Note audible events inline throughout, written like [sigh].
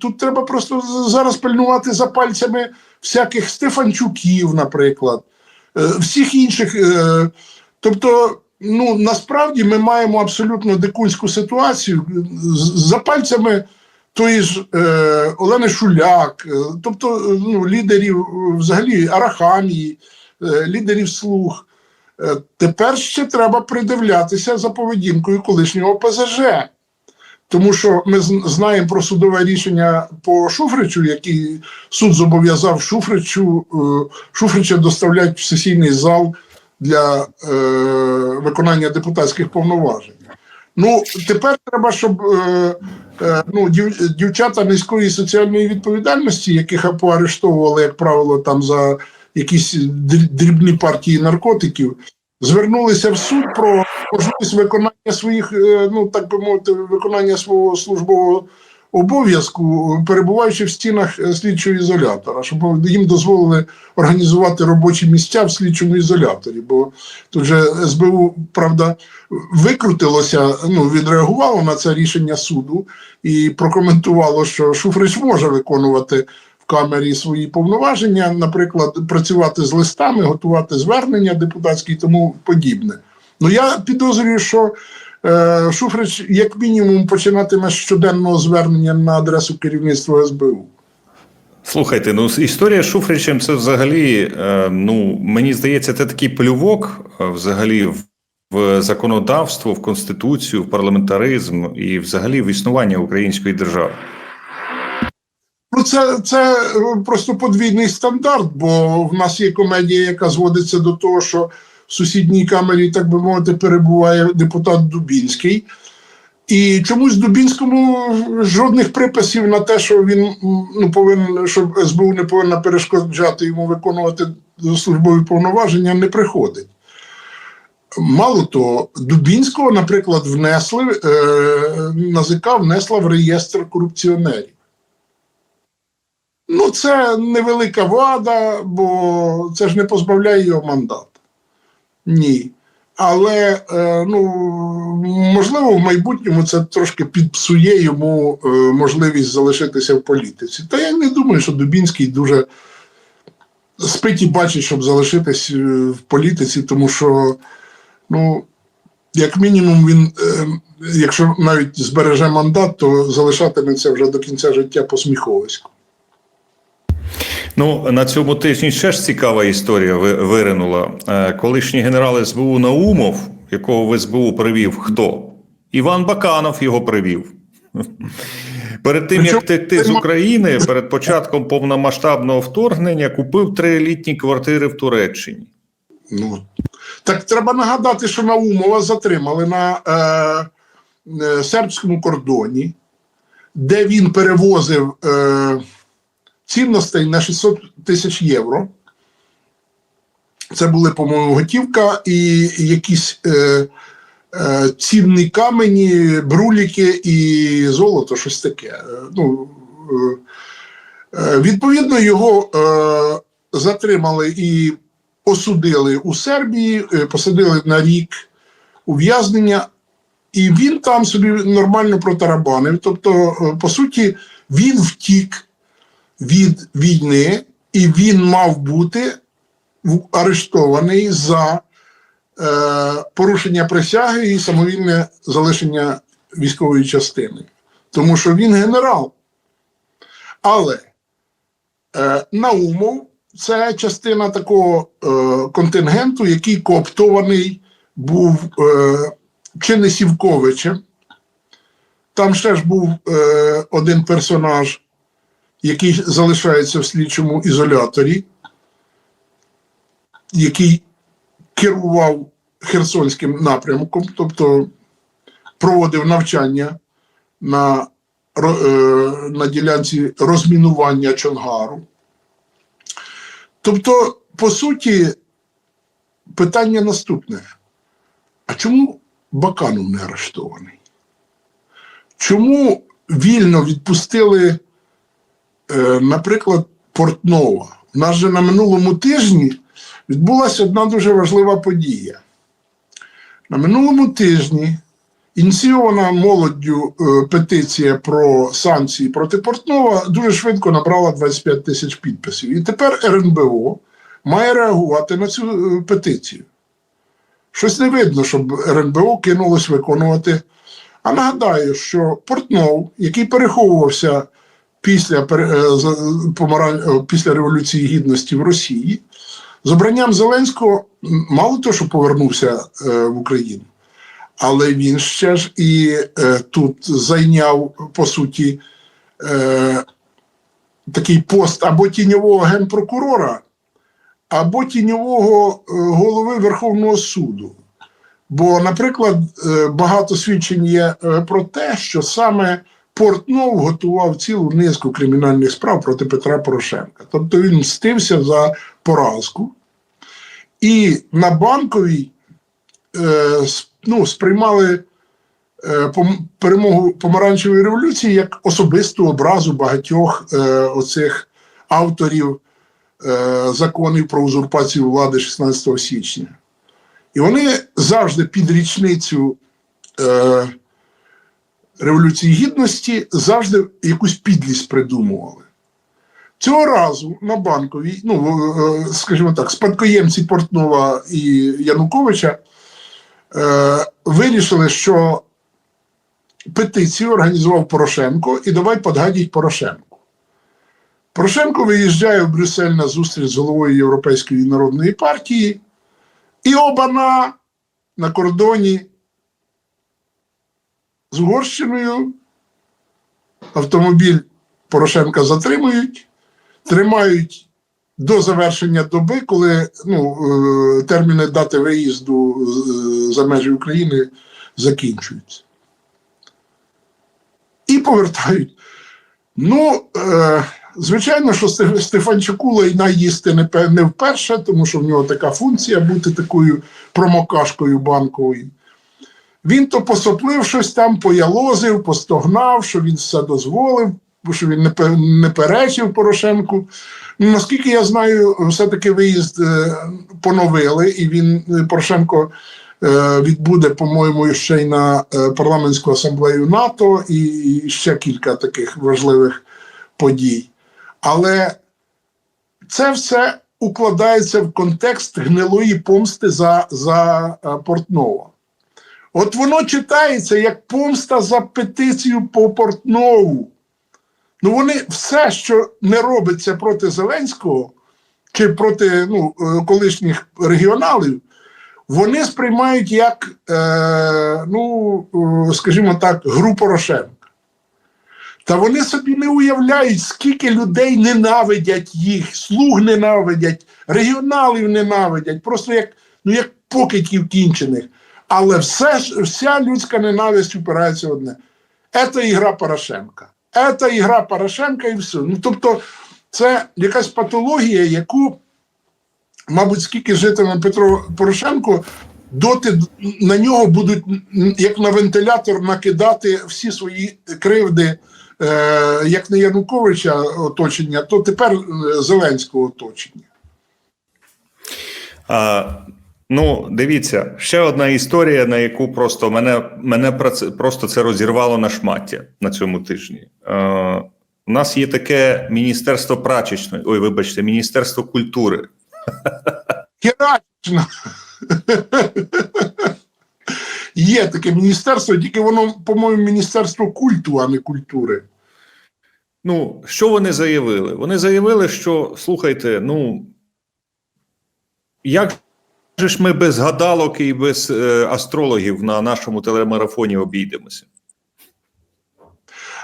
Тут треба просто зараз пильнувати за пальцями всяких Стефанчуків, наприклад, е, всіх інших. е, Тобто, ну насправді ми маємо абсолютно дикунську ситуацію за пальцями тої ж е, Олени Шуляк, тобто ну, лідерів взагалі Арахамії, лідерів слуг. Е, Тепер ще треба придивлятися за поведінкою колишнього ПЗЖ. Тому що ми знаємо про судове рішення по Шуфричу, який суд зобов'язав Шуфричу, е, Шуфрича доставляти в сесійний зал для е, виконання депутатських повноважень. Ну, тепер треба, щоб е, е, ну, дів, дівчата низької соціальної відповідальності, яких поарештовували, як правило, там за якісь дрібні партії наркотиків, звернулися в суд про можливість виконання своїх, е, ну так би мовити, виконання свого службового обов'язку, перебуваючи в стінах е, слідчого ізолятора, щоб їм дозволили організувати робочі місця в слідчому ізоляторі. Бо тут же СБУ, правда, викрутилося, ну відреагувало на це рішення суду і прокоментувало, що Шуфрич може виконувати в камері свої повноваження, наприклад, працювати з листами, готувати звернення депутатські і тому подібне. Ну я підозрюю, що е, Шуфрич, як мінімум, починатиме з щоденного звернення на адресу керівництва СБУ. Слухайте, ну історія з Шуфричем це взагалі, е, ну мені здається, це такий плювок е, взагалі в, в законодавство, в конституцію, в парламентаризм і взагалі в існування української держави. Ну, це, це е, просто подвійний стандарт, бо в нас є комедія, яка зводиться до того, що в сусідній камері, так би мовити, перебуває депутат Дубінський. І чомусь Дубінському жодних приписів на те, що він ну, повинен, що СБУ не повинна перешкоджати йому виконувати службові повноваження, не приходить. Мало того, Дубінського, наприклад, внесли, е, НАЗК внесла в реєстр корупціонерів. Ну, це невелика вада, бо це ж не позбавляє його мандат. Ні. Але е, ну, можливо, в майбутньому це трошки підпсує йому е, можливість залишитися в політиці. Та я не думаю, що Дубінський дуже спить і бачить, щоб залишитись е, в політиці, тому що, ну, як мінімум, він, якщо навіть збереже мандат, то залишатиметься вже до кінця життя посміховисько. Ну на цьому тижні ще ж цікава історія ви- виринула. Е, Колишній генерал СБУ Наумов, якого в СБУ привів хто? Іван Баканов його привів. Перед тим як втекти з України, перед початком повномасштабного вторгнення, купив три елітні квартири в Туреччині. Ну, так треба нагадати, що Наумова затримали на е, е, сербському кордоні, де він перевозив е, цінностей на 600 тисяч євро. Це були, по-моєму, готівка і якісь е, е, цінні камені, бруліки і золото, щось таке. Е, Ну, е, е, відповідно, його е, затримали і осудили у Сербії, е, посадили на рік ув'язнення, і він там собі нормально протарабанив. Тобто, е, по суті, він втік від війни, і він мав бути арештований за е, порушення присяги і самовільне залишення військової частини. Тому що він генерал. Але е, Наумов це частина такого е, контингенту, який кооптований був е, чи не Сівковичем. Там ще ж був е, один персонаж, який залишається в слідчому ізоляторі, який керував Херсонським напрямком, тобто проводив навчання на, е, на ділянці розмінування Чонгару. Тобто, по суті, питання наступне: а чому Баканов не арештований? Чому вільно відпустили, наприклад, Портнова? У нас же на минулому тижні відбулася одна дуже важлива подія. На минулому тижні ініційована молоддю е, петиція про санкції проти Портнова дуже швидко набрала 25 тисяч підписів. І тепер РНБО має реагувати на цю е, петицію. Щось не видно, щоб РНБО кинулось виконувати. А нагадаю, що Портнов, який переховувався після, е, е, після Революції Гідності в Росії, з обранням Зеленського мало того, що повернувся е, в Україну, але він ще ж і тут зайняв, по суті, такий пост або тіньового генпрокурора, або тіньового голови Верховного суду. Бо, наприклад, багато свідчень є про те, що саме Портнов готував цілу низку кримінальних справ проти Петра Порошенка. Тобто він мстився за поразку. І на банковій е, ну, сприймали е, перемогу помаранчевої революції як особисту образу багатьох е, оцих авторів е, законів про узурпацію влади 16 січня. І вони завжди під річницю е, Революції Гідності завжди якусь підлість придумували. Цього разу на банковій, ну, е, скажімо так, спадкоємці Портнова і Януковича е, вирішили, що петицію організував Порошенко і давай подгадіть Порошенку. Порошенко виїжджає в Брюссель на зустріч з головою Європейської народної партії, і обана на кордоні з Угорщиною автомобіль Порошенка затримують, тримають до завершення доби, коли ну, е, терміни дати виїзду е, за межі України закінчуються. І повертають. Ну, е, звичайно, що Стефанчуку лайна їсти не вперше, тому що в нього така функція бути такою промокашкою банковою. Він то посоплив щось там, поялозив, постогнав, що він все дозволив, що він не, перечив Порошенку. Ну, наскільки я знаю, все-таки виїзд е, поновили, і він Порошенко е, відбуде, по-моєму, ще й на е, парламентську асамблею НАТО і, ще кілька таких важливих подій. Але це все укладається в контекст гнилої помсти за, за Портнова. От воно читається як помста за петицію по Портнову. Ну, вони все, що не робиться проти Зеленського чи проти ну, е, колишніх регіоналів, вони сприймають як, е, ну, е, скажімо так, гру Порошенка. Та вони собі не уявляють, скільки людей ненавидять їх, слуг ненавидять, регіоналів ненавидять, просто як, ну, як покидьків кінчених. Але все, вся людська ненависть упирається в одне. Це ігра Порошенка. Це ігра Порошенка і все. Ну, тобто, це якась патологія, яку, мабуть, скільки житиме Петро Порошенко, доти на нього будуть як на вентилятор накидати всі свої кривди, е, як на Януковича оточення, то тепер е, Зеленського оточення. Ну, дивіться, ще одна історія, на яку просто мене, мене просто це розірвало на шмаття на цьому тижні. Е, у нас є таке Міністерство прачечної, ой, вибачте, Міністерство культури. Херачно. Є таке міністерство, тільки воно, по-моєму, міністерство культу, а не культури. Ну, що вони заявили? Вони заявили, що слухайте, ну як же ж ми без гадалок і без е, астрологів на нашому телемарафоні обійдемося?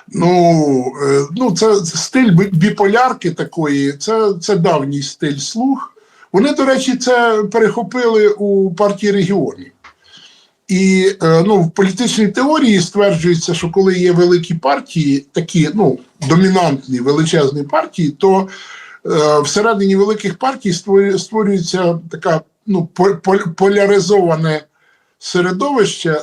Ну, е, ну це стиль біполярки такої, це, це давній стиль слуг. Вони, до речі, це перехопили у партії регіонів. І е, ну, в політичній теорії стверджується, що коли є великі партії, такі ну, домінантні величезні партії, то е, всередині великих партій створюється така ну, по- по- поляризоване середовище е,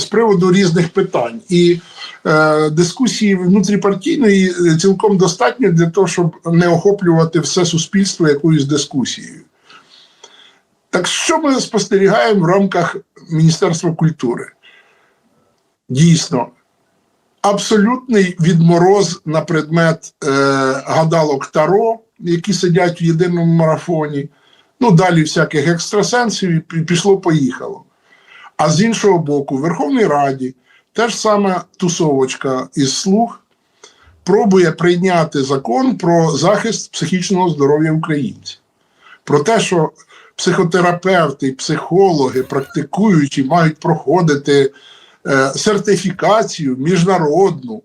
з приводу різних питань. І е, дискусії внутріпартійної е, цілком достатньо для того, щоб не охоплювати все суспільство якоюсь дискусією. Так що ми спостерігаємо в рамках Міністерства культури? дійсно абсолютний відмороз на предмет е, гадалок Таро, які сидять в єдиному марафоні. Ну, далі всяких екстрасенсів і пішло-поїхало. А з іншого боку, в Верховній Раді теж саме тусовочка із слуг пробує прийняти закон про захист психічного здоров'я українців. Про те, що психотерапевти, психологи, практикуючі, мають проходити е, сертифікацію міжнародну,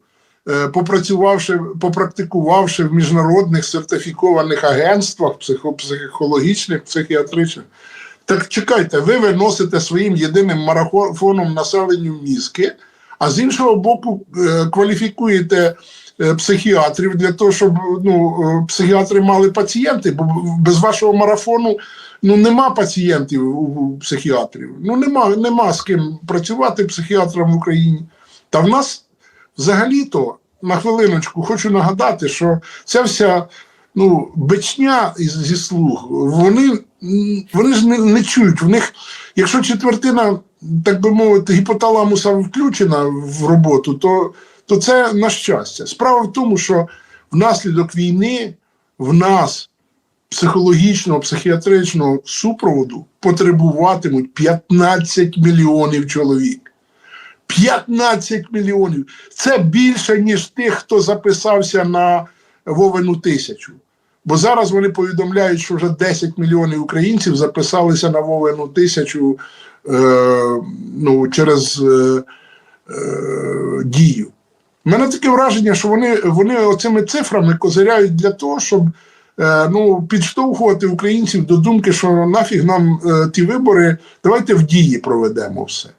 попрацювавши, попрактикувавши в міжнародних сертифікованих агентствах психо, психологічних, психіатричних. Так чекайте, ви виносите своїм єдиним марафоном населенню мізки, а з іншого боку, е, кваліфікуєте е, психіатрів для того, щоб ну, е, психіатри мали пацієнти, бо без вашого марафону ну, нема пацієнтів у психіатрів. Ну, нема, нема з ким працювати психіатрам в Україні. Та в нас взагалі-то, на хвилиночку, хочу нагадати, що ця вся ну, бичня зі слуг, вони, вони ж не, не чують. В них, якщо четвертина, так би мовити, гіпоталамуса включена в роботу, то, то це на щастя. Справа в тому, що внаслідок війни в нас психологічного, психіатричного супроводу потребуватимуть 15 мільйонів чоловік. 15 мільйонів. Це більше, ніж тих, хто записався на Вовину тисячу. Бо зараз вони повідомляють, що вже 10 мільйонів українців записалися на Вовину тисячу е, ну, через е, е, дію. У мене таке враження, що вони, вони оцими цифрами козиряють для того, щоб е, ну, підштовхувати українців до думки, що нафіг нам е, ті вибори, давайте в дії проведемо все.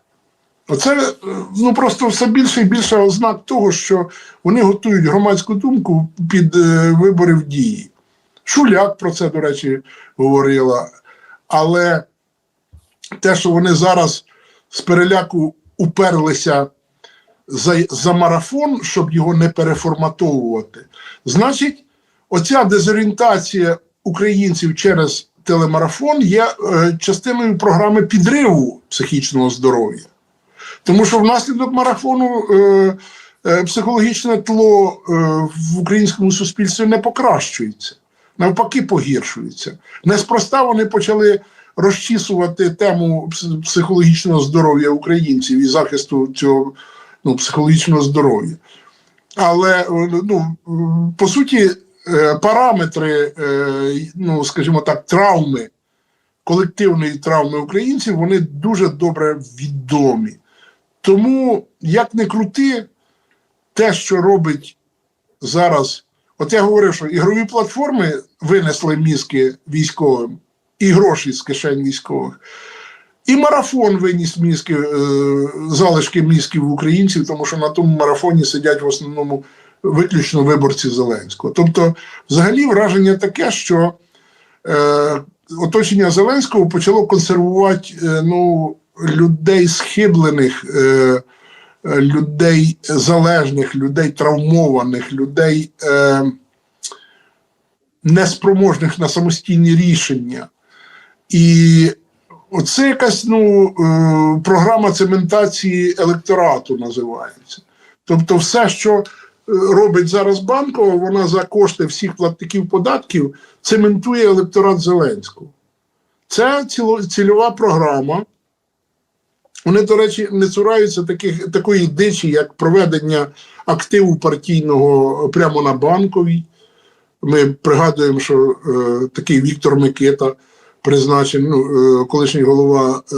Оце е, ну просто все більше і більше ознак того, що вони готують громадську думку під е, вибори в дії. Шуляк про це, до речі, говорила. Але те, що вони зараз з переляку уперлися за, за марафон, щоб його не переформатовувати, значить, оця дезорієнтація українців через телемарафон є е, частиною програми підриву психічного здоров'я. Тому що внаслідок марафону е, е, психологічне тло е, в українському суспільстві не покращується, навпаки, погіршується. Неспроста вони почали розчісувати тему психологічного здоров'я українців і захисту цього ну, психологічного здоров'я. Але е, ну, по суті, е, параметри, е, ну, скажімо так, травми, колективної травми українців, вони дуже добре відомі. Тому, як не крути, те, що робить зараз, от я говорив, що ігрові платформи винесли мізки військовим і гроші з кишень військових. І марафон виніс мізки, е, залишки мізків українців, тому що на тому марафоні сидять в основному виключно виборці Зеленського. Тобто, взагалі, враження таке, що е, оточення Зеленського почало консервувати е, ну, людей схиблених, е, е, людей залежних, людей травмованих, людей е, неспроможних на самостійні рішення. І оце якась ну, програма цементації електорату називається. Тобто, все, що робить зараз банкова, вона за кошти всіх платників податків цементує електорат Зеленського. Це цільова програма. Вони, до речі, не цураються таких, такої дичі, як проведення активу партійного прямо на банковій. Ми пригадуємо, що е, такий Віктор Микита призначений, ну, е, колишній голова е,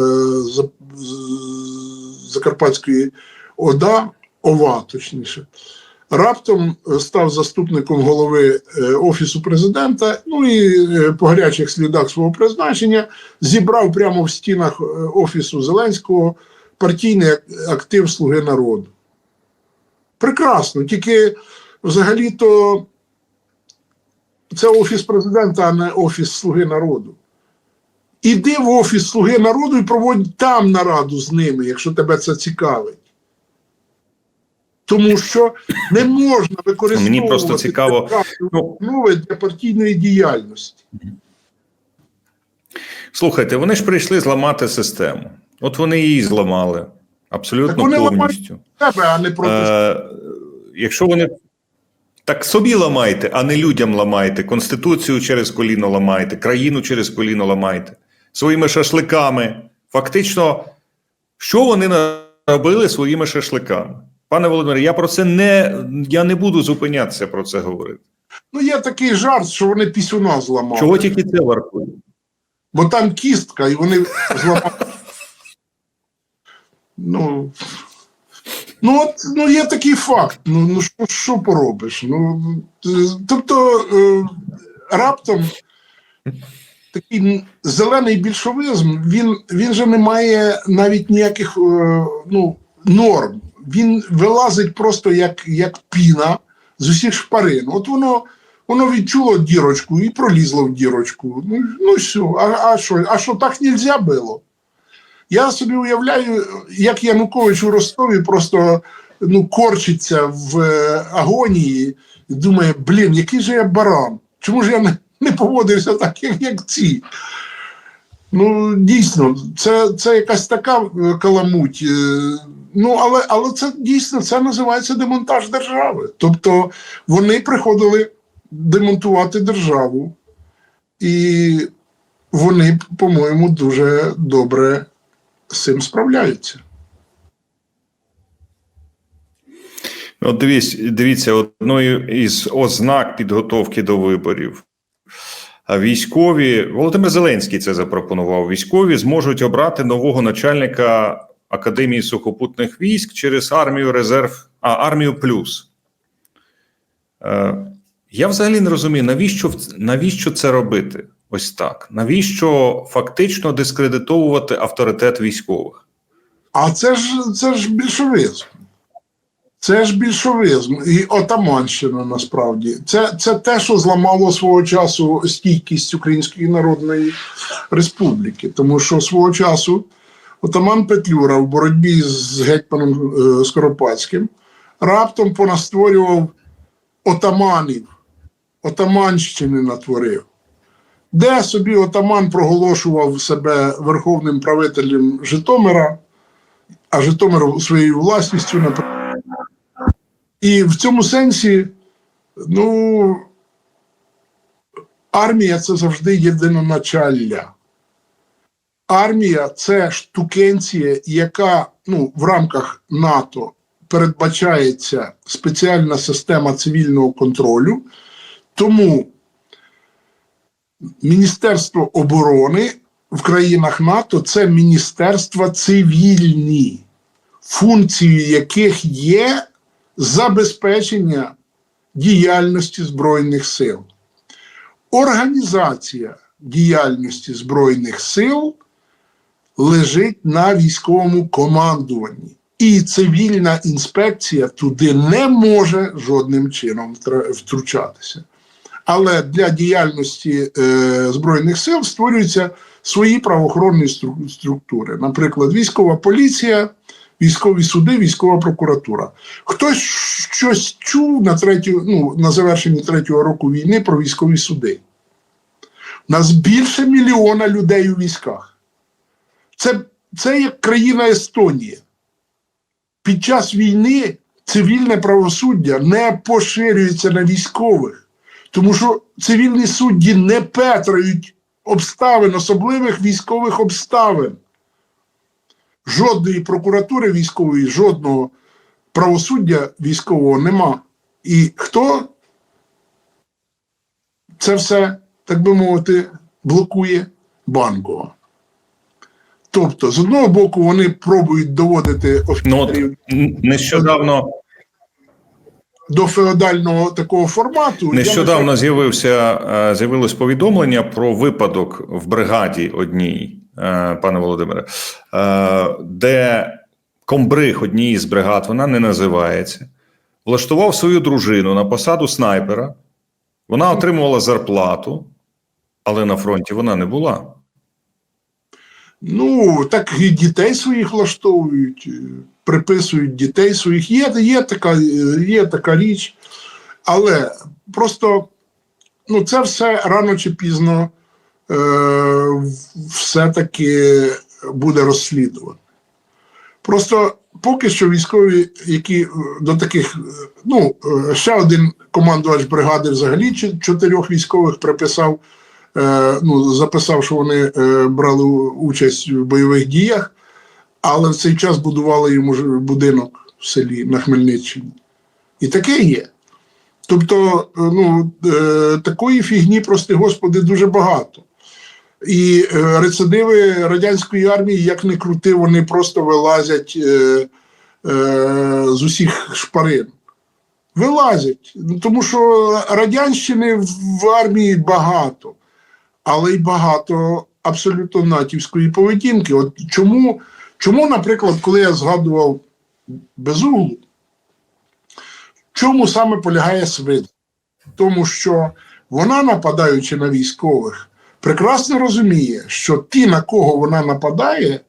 Закарпатської ОДА, ОВА, точніше, раптом е, став заступником голови е, Офісу президента, ну і е, по гарячих слідах свого призначення зібрав прямо в стінах Офісу Зеленського партійний актив Слуги народу. Прекрасно, тільки взагалі-то це Офіс президента, а не Офіс Слуги народу. Іди в Офіс Слуги народу і проводь там нараду з ними, якщо тебе це цікавить. Тому що не можна використовувати Мені просто цікаво, державні ну- умови для партійної діяльності. Слухайте, вони ж прийшли зламати систему. От вони її зламали. Абсолютно Так вони повністю. Тебе, а не проти Е, якщо вони так собі ламайте, а не людям ламайте, конституцію через коліно ламайте, країну через коліно ламайте, своїми шашликами. Фактично, що вони наробили своїми шашликами? Пане Володимире, я про це не я не буду зупинятися про це говорити. Ну, є такий жарт, що вони пісюна зламали. Чого тільки це вартує? Бо там кістка, і вони зламали. Ну, ну, от, ну є такий факт. Ну, ну що, що поробиш? Ну, тобто, е, раптом такий зелений більшовизм, він, він же не має навіть ніяких е, ну, норм. Він вилазить просто як, як піна з усіх шпарин. От воно. Воно відчуло дірочку і пролізло в дірочку. Ну, ну все, а, а що? А що так нельзя було? Я собі уявляю, як Янукович у Ростові просто ну, корчиться в е, агонії і думає, блін, який же я баран? Чому ж я не, поводився так, як, як ці? Ну, дійсно, це, це якась така е, каламуть. е, Ну, але, але це дійсно це називається демонтаж держави. Тобто вони приходили демонтувати державу, і вони, по-моєму, дуже добре з цим справляються. От дивіться, дивіться, одною із ознак підготовки до виборів. Військові Володимир Зеленський це запропонував. Військові зможуть обрати нового начальника Академії сухопутних військ через армію резерв, а армію плюс. Е, я взагалі не розумію, навіщо, навіщо це робити? Ось так. Навіщо фактично дискредитовувати авторитет військових? А це ж це ж більшовизм. Це ж більшовизм і отаманщина насправді. Це, це те, що зламало свого часу стійкість Української Народної Республіки. Тому що свого часу отаман Петлюра в боротьбі з гетьманом е, Скоропадським раптом понастворював отаманів, отаманщини натворив. Де собі отаман проголошував себе верховним правителем Житомира, а Житомир своєю власністю наприклад. І в цьому сенсі, ну, армія це завжди єдиноначалля. Армія це штукенція, яка ну, в рамках НАТО передбачається спеціальна система цивільного контролю. Тому Міністерство оборони в країнах НАТО це міністерства цивільні, функцією яких є забезпечення діяльності Збройних сил. Організація діяльності Збройних сил лежить на військовому командуванні. І цивільна інспекція туди не може жодним чином втручатися. Але для діяльності е, Збройних сил створюються свої правоохоронні структури. Наприклад, військова поліція, військові суди, військова прокуратура. Хтось щось чув на третю, ну, на завершенні третього року війни про військові суди. У нас більше мільйона людей у військах. Це, це як країна Естонія. Під час війни цивільне правосуддя не поширюється на військових, тому що цивільні судді не петрають обставин, особливих військових обставин. Жодної прокуратури військової, жодного правосуддя військового нема. І хто це все, так би мовити, блокує банкова. Тобто, з одного боку, вони пробують доводити Ну, офіцерів н- нещодавно, до феодального такого формату. Нещодавно не з'явився е, з'явилось повідомлення про випадок в бригаді одній, пане Володимире, е, де комбриг однієї з бригад, вона не називається, влаштував свою дружину на посаду снайпера. Вона отримувала зарплату, але на фронті вона не була. Ну, так і дітей своїх влаштовують, е, приписують дітей своїх. Є, є, така, е, є така річ, але просто ну, це все рано чи пізно е, все-таки буде розслідувано. Просто поки що військові, які е, до таких, е, ну, е, ще один командувач бригади взагалі чотирьох військових приписав, е, ну, записав, що вони е, брали участь в бойових діях, але в цей час будували йому будинок в селі на Хмельниччині. І таке є. Тобто, е, ну, е, такої фігні, прости господи, дуже багато. І е, рецидиви радянської армії, як не крути, вони просто вилазять е, е, з усіх шпарин. Вилазять. Ну, Тому що радянщини в- армії багато, але й багато абсолютно натівської поведінки. От чому, чому, наприклад, коли я згадував безуглу, чому саме полягає свид? Тому що вона, нападаючи на військових, прекрасно розуміє, що ті, на кого вона нападає,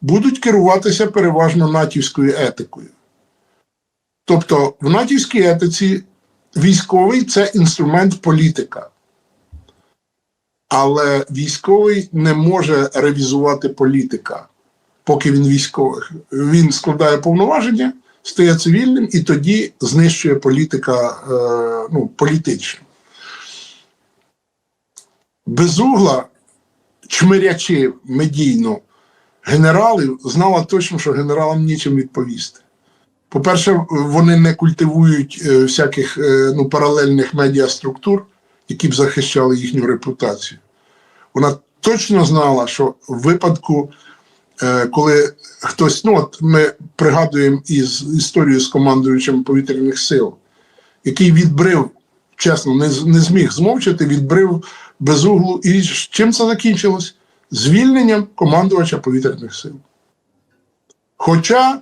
будуть керуватися переважно натівською етикою. Тобто, в натівській етиці військовий це інструмент політика. Але військовий не може ревізувати політика, поки він військовий. Він складає повноваження, стає цивільним і тоді знищує політика е, ну, політично. Безугла, чмирячи медійно генералів, знала точно, що генералам нічим відповісти. По-перше, вони не культивують е, всяких е, ну, паралельних медіаструктур, які б захищали їхню репутацію. Вона точно знала, що в випадку, е, коли хтось, ну от ми пригадуємо із історію з командуючим повітряних сил, який відбрив, чесно, не, не зміг змовчати, відбрив безуглу. І чим це закінчилось? Звільненням командувача повітряних сил. Хоча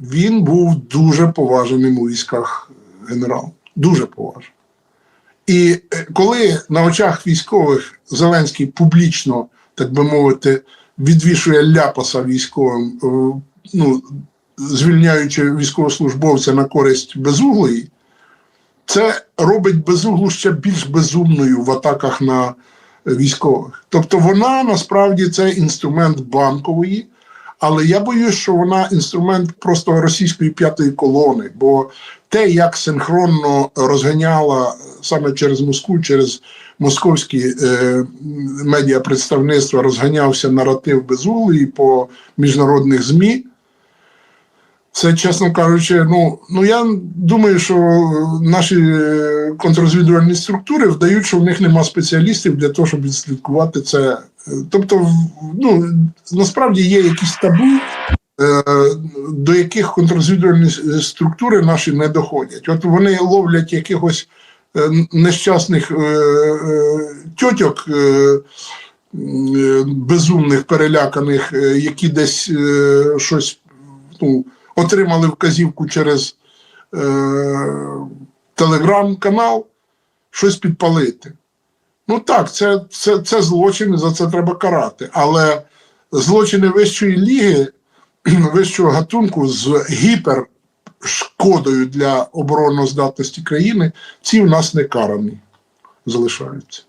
він був дуже поваженим у військах генерал. Дуже поважений. І е, коли на очах військових Зеленський публічно, так би мовити, відвішує ляпаса військовим, е, ну, звільняючи військовослужбовця на користь безуглої, це робить безуглу ще більш безумною в атаках на військових. Тобто вона насправді це інструмент банкової, але я боюсь, що вона інструмент просто російської п'ятої колони, бо те, як синхронно розганяла саме через Москву, через московські е, медіапредставництва розганявся наратив безуглої по міжнародних ЗМІ. Це, чесно кажучи, ну, ну я думаю, що наші е, контррозвідувальні структури вдають, що в них нема спеціалістів для того, щоб відслідкувати це. Е, Тобто, ну, насправді є якісь табу, е, до яких контррозвідувальні структури наші не доходять. От вони ловлять якихось нещасних тьотьок. Безумних, переляканих, які десь щось ну, отримали вказівку через е, телеграм-канал, щось підпалити. Ну так, це, це, це злочин, за це треба карати. Але злочини вищої ліги, [clears throat] вищого гатунку з гіпершкодою для обороноздатності країни, ці в нас не карані залишаються.